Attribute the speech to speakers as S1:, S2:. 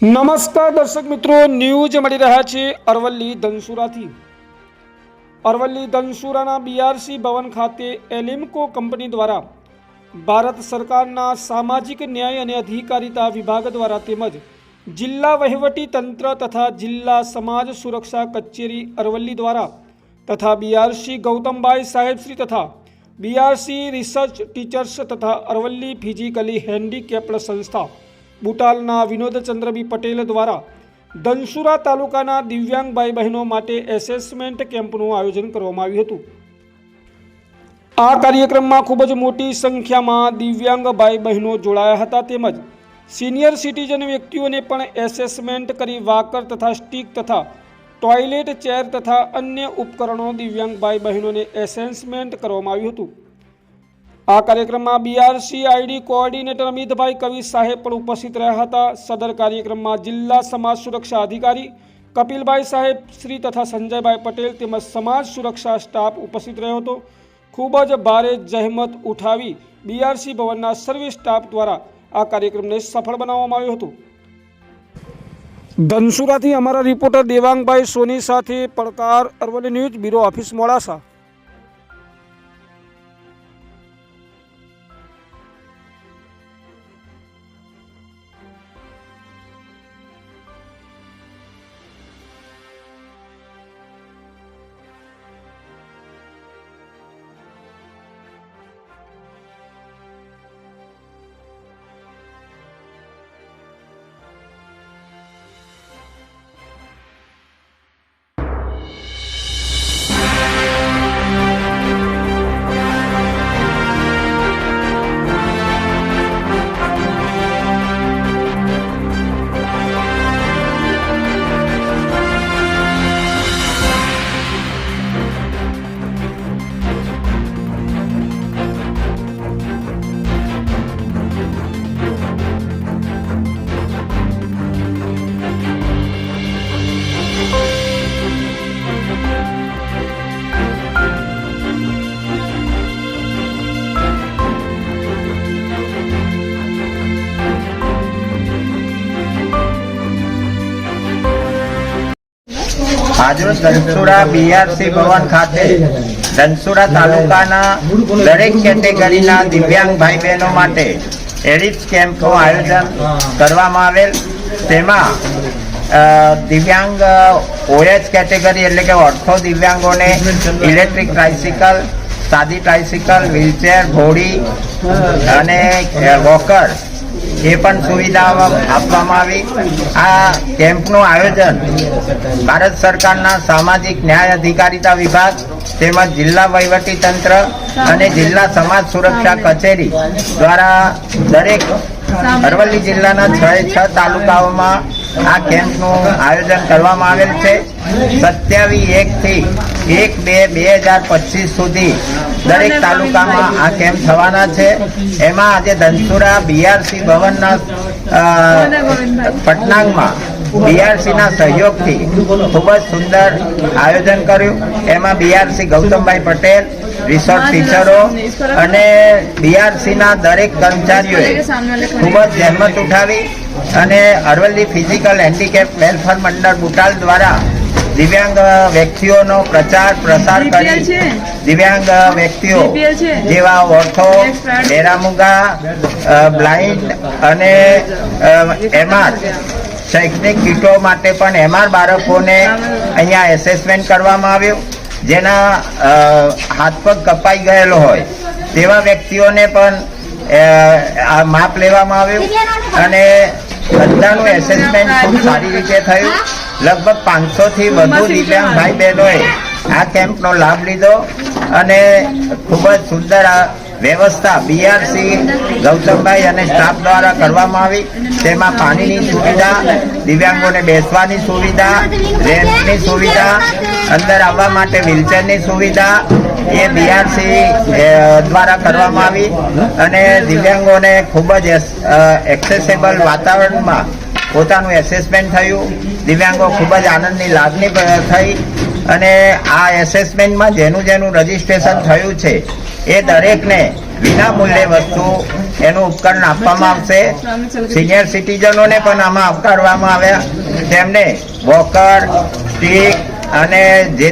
S1: નમસ્કાર દર્શક મિત્રો ન્યૂઝ મળી રહ્યા છે અરવલ્લી ધનસુરાથી અરવલ્લી ધનસુરાના બીઆરસી ભવન ખાતે એલિમ્કો કંપની દ્વારા ભારત સરકારના સામાજિક ન્યાય અને અધિકારિતા વિભાગ દ્વારા તેમજ જિલ્લા વહીવટી તંત્ર તથા જિલ્લા સમાજ સુરક્ષા કચેરી અરવલ્લી દ્વારા તથા બીઆરસી ગૌતમભાઈ સાહેબશ્રી તથા બીઆરસી રિસર્ચ ટીચર્સ તથા અરવલ્લી ફિઝિકલી હેન્ડીકેપ્ડ સંસ્થા બુટાલના વિનોદચંદ્રબી પટેલ દ્વારા ધનસુરા તાલુકાના દિવ્યાંગ ભાઈ બહેનો માટે એસેસમેન્ટ કેમ્પનું આયોજન કરવામાં આવ્યું હતું. આ કાર્યક્રમમાં ખૂબ જ મોટી સંખ્યામાં દિવ્યાંગ ભાઈ બહેનો જોડાયા હતા તેમજ સિનિયર સિટીઝન વ્યક્તિઓને પણ એસેસમેન્ટ કરી વાકર તથા સ્ટીક તથા ટોયલેટ ચેર તથા અન્ય ઉપકરણો દિવ્યાંગ ભાઈ બહેનોને એસેસમેન્ટ કરવામાં આવ્યું હતું. આ કાર્યક્રમમાં બીઆરસી આઈડી કોઓર્ડિનેટર અમિતભાઈ કવિ સાહેબ પણ ઉપસ્થિત રહ્યા હતા. સદર કાર્યક્રમમાં જિલ્લા સમાજ સુરક્ષા અધિકારી કપિલભાઈ સાહેબ, શ્રી તથા સંજયભાઈ પટેલ તેમજ સમાજ સુરક્ષા સ્ટાફ ઉપસ્થિત રહ્યો હતો. ખૂબ જ ભારે જહેમત ઉઠાવી બીઆરસી ભવનના સર્વિસ સ્ટાફ દ્વારા આ કાર્યક્રમને સફળ બનાવવામાં આવ્યું હતું. ધનસુરાથી અમારા રિપોર્ટર દેવાંગભાઈ સોની સાથે પડકાર Aravalli news, bureau office Modasa.
S2: આજરોજ ધનસુરા બીઆરસી ભવન ખાતે ધનસુરા તાલુકાના દરેક કેટેગરીના દિવ્યાંગ ભાઈ બહેનો માટે એડિટ કેમ્પનું આયોજન કરવામાં આવેલ. તેમાં દિવ્યાંગ ઓએચ કેટેગરી એટલે કે ઓર્થો દિવ્યાંગોને ઇલેક્ટ્રિક ટ્રાઇસિકલ સાદી ટ્રાઇસિકલ વ્હીલચેર, ઘોડી અને વોકર એ પણ સુવિધા આપવામાં આવી, આ કેમ્પનું આયોજન ભારત સરકારના સામાજિક ન્યાય અધિકારીતા વિભાગ તેમજ જિલ્લા વહીવટી તંત્ર અને જિલ્લા સમાજ સુરક્ષા કચેરી દ્વારા દરેક અરવલ્લી જિલ્લાના છ છ તાલુકાઓમાં આ કેમ્પનું આયોજન કરવામાં આવેલ છે. સત્યાવીસ એકથી એક બે બે હજાર પચીસ સુધી દરેક તાલુકામાં આ કેમ્પ થવાના છે. એમાં આજે ધનસુરા બીઆરસી ભવનના પટનાંગમાં બીઆરસીના સહયોગથી ખૂબ જ સુંદર આયોજન કર્યું. એમાં બીઆરસી ગૌતમભાઈ પટેલ રિસોર્ટ ટીચરો અને બીઆરસીના દરેક કર્મચારીઓએ ખૂબ જ જહેમત ઉઠાવી અને અરવલ્લી ફિઝિકલ હેન્ડીકેપ વેલફેર મંડળ બુટાલ દ્વારા દિવ્યાંગ વ્યક્તિઓનો પ્રચાર પ્રસાર કરી દિવ્યાંગ વ્યક્તિઓ જેવા ઓર્થો ડેરામુગા બ્લાઇન્ડ અને એમઆર શૈક્ષણિક કીટો માટે પણ એમઆર બાળકોને અહીંયા એસેસમેન્ટ કરવામાં આવ્યું જેના હાથ પગ કપાઈ ગયેલો હોય તેવા વ્યક્તિઓને પણ આ માપ લેવામાં આવ્યું અને બધાનું એસેસમેન્ટ ખૂબ સારી રીતે થયું. લગભગ પાંચસો થી વધુ દિવ્યાંગ ભાઈ બહેનોએ આ કેમ્પનો લાભ લીધો અને ખૂબ જ સુંદર આ વ્યવસ્થા બીઆરસી ગૌતમભાઈ અને સ્ટાફ દ્વારા કરવામાં આવી. તેમાં પાણીની સુવિધા દિવ્યાંગોને બેસવાની સુવિધા રેમ્પની સુવિધા અંદર આવવા માટે વ્હીલચેરની સુવિધા એ બીઆરસી દ્વારા કરવામાં આવી. અને દિવ્યાંગોને ખૂબ જ એક્સેસેબલ વાતાવરણમાં પોતાનું એસેસમેન્ટ થયું. દિવ્યાંગો ખૂબ જ આનંદની લાગણી થઈ. અને આ એસેસમેન્ટમાં જેનું જેનું રજીસ્ટ્રેશન થયું છે, એ દરેકને વિના મૂલ્યે વસ્તુ એનું ઉપકરણ આપવામાં આવશે. સિનિયર સિટીઝનોને પણ આમાં આવકારવામાં આવ્યા. તેમને વોકર સ્ટીક અને જે